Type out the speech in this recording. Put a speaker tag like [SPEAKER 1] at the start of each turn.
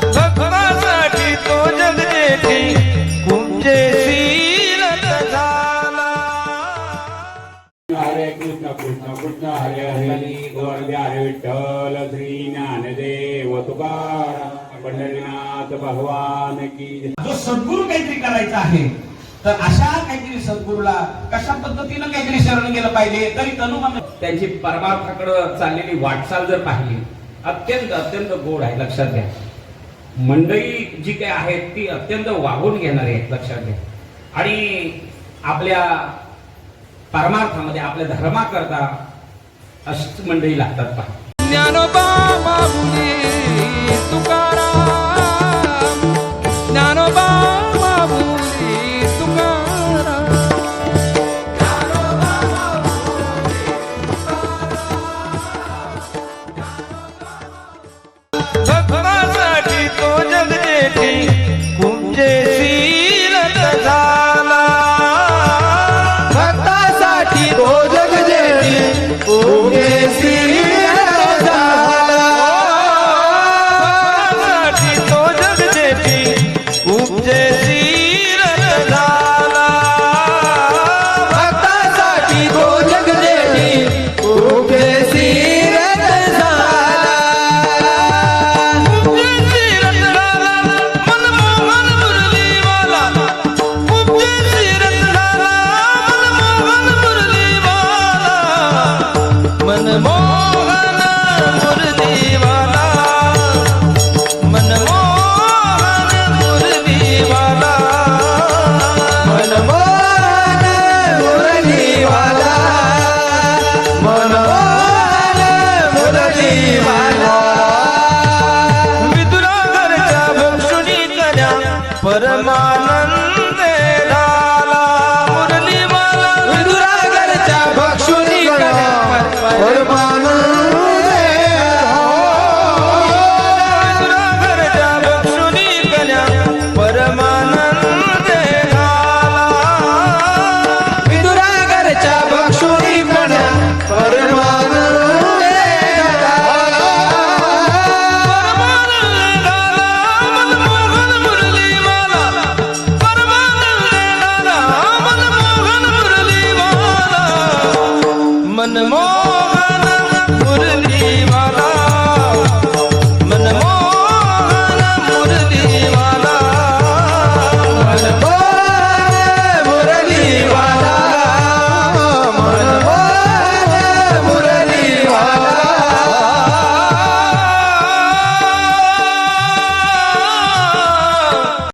[SPEAKER 1] भक्तासाठी तो जगजेठी कुंजेशील झाला.
[SPEAKER 2] हरे कृष्ण कृष्ण कृष्ण हरे हरे. गोविंद हरे विठ्ठल श्री ज्ञानदेव तुकाराम पंढरीनाथ भगवान की जय.
[SPEAKER 3] जो सद्गुरू काहीतरी करायचा आहे तर अशा काहीतरी सद्गुरूला कशा पद्धतीनं काहीतरी शरण गेलं पाहिजे तरी तनुमन
[SPEAKER 4] त्यांची परमार्थाकडं चाललेली वाटचाल जर पाहिली अत्यंत अत्यंत गोड आहे लक्षात घ्या. मंडळी जी काही आहेत ती अत्यंत वागून घेणारी आहेत लक्षात घ्या. आणि आपल्या परमार्थामध्ये आपल्या धर्माकरता अशीच मंडळी लागतात पहा.
[SPEAKER 1] ज्ञानोबा विदुरागरच्या भक्षुणी कन्या परमानंद मोहन मुरली